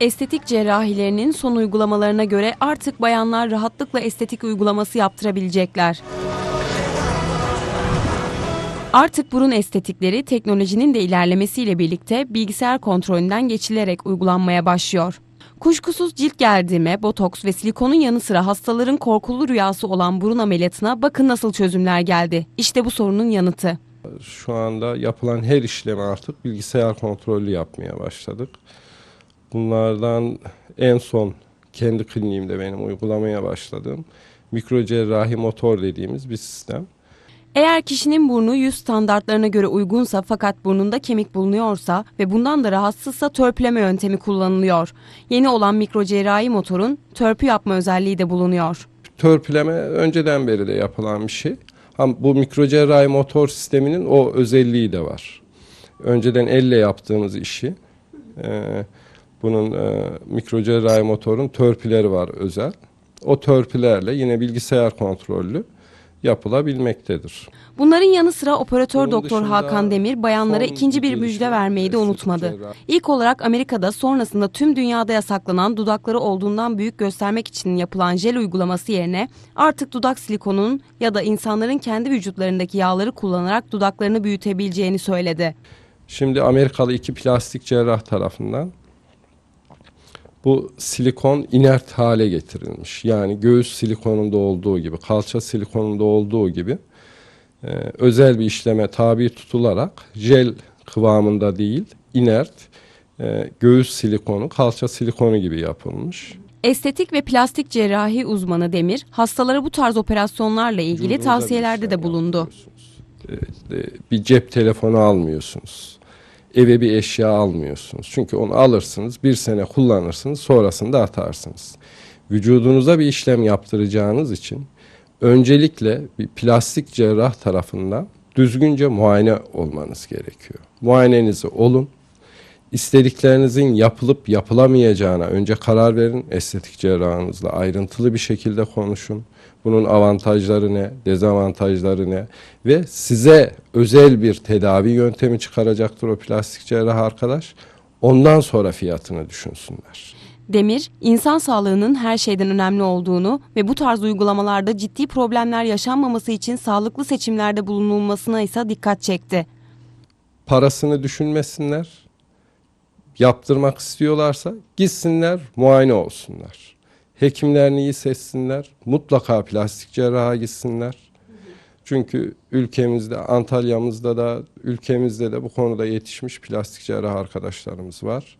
Estetik cerrahilerinin son uygulamalarına göre artık bayanlar rahatlıkla estetik uygulaması yaptırabilecekler. Artık burun estetikleri teknolojinin de ilerlemesiyle birlikte bilgisayar kontrolünden geçilerek uygulanmaya başlıyor. Kuşkusuz cilt gerdirme, botoks ve silikonun yanı sıra hastaların korkulu rüyası olan burun ameliyatına bakın nasıl çözümler geldi. İşte bu sorunun yanıtı. Şu anda yapılan her işlemi artık bilgisayar kontrollü yapmaya başladık. Bunlardan en son kendi kliniğimde benim uygulamaya başladığım mikrocerrahi motor dediğimiz bir sistem. Eğer kişinin burnu yüz standartlarına göre uygunsa fakat burnunda kemik bulunuyorsa ve bundan da rahatsızsa törpüleme yöntemi kullanılıyor. Yeni olan mikrocerrahi motorun törpü yapma özelliği de bulunuyor. Törpüleme önceden beri de yapılan bir şey. Ama bu mikrocerrahi motor sisteminin o özelliği de var. Önceden elle yaptığımız işi e, bunun e, mikrocerrahi motorun törpüleri var özel. O törpülerle yine bilgisayar kontrollü yapılabilmektedir. Bunların yanı sıra operatör Bunun doktor Hakan Demir bayanlara ikinci bir müjde vermeyi de unutmadı. cerrahi. İlk olarak Amerika'da sonrasında tüm dünyada yasaklanan dudakları olduğundan büyük göstermek için yapılan jel uygulaması yerine artık dudak silikonunun ya da insanların kendi vücutlarındaki yağları kullanarak dudaklarını büyütebileceğini söyledi. Şimdi Amerikalı iki plastik cerrah tarafından bu silikon inert hale getirilmiş. Yani göğüs silikonunda olduğu gibi, kalça silikonunda olduğu gibi e, özel bir işleme tabi tutularak jel kıvamında değil, inert e, göğüs silikonu, kalça silikonu gibi yapılmış. Estetik ve plastik cerrahi uzmanı Demir, hastalara bu tarz operasyonlarla ilgili bir tavsiyelerde de bulundu. yaptırıyorsunuz. E, e, Bir cep telefonu almıyorsunuz. Eve bir eşya almıyorsunuz. Çünkü onu alırsınız, bir sene kullanırsınız, sonrasında atarsınız. Vücudunuza bir işlem yaptıracağınız için öncelikle bir plastik cerrah tarafından düzgünce muayene olmanız gerekiyor. Muayenenizi olun. İstediklerinizin yapılıp yapılamayacağına önce karar verin. Estetik cerrahınızla ayrıntılı bir şekilde konuşun. Bunun avantajları ne, dezavantajları ne ve size özel bir tedavi yöntemi çıkaracaktır o plastik cerrah arkadaş. Ondan sonra fiyatını düşünsünler. Demir, insan sağlığının her şeyden önemli olduğunu ve bu tarz uygulamalarda ciddi problemler yaşanmaması için sağlıklı seçimlerde bulunulmasına ise dikkat çekti. Parasını düşünmesinler. Yaptırmak istiyorlarsa gitsinler, muayene olsunlar. Hekimlerini iyi seçsinler. Mutlaka plastik cerraha gitsinler. Çünkü ülkemizde, Antalya'mızda da, ülkemizde de bu konuda yetişmiş plastik cerrah arkadaşlarımız var.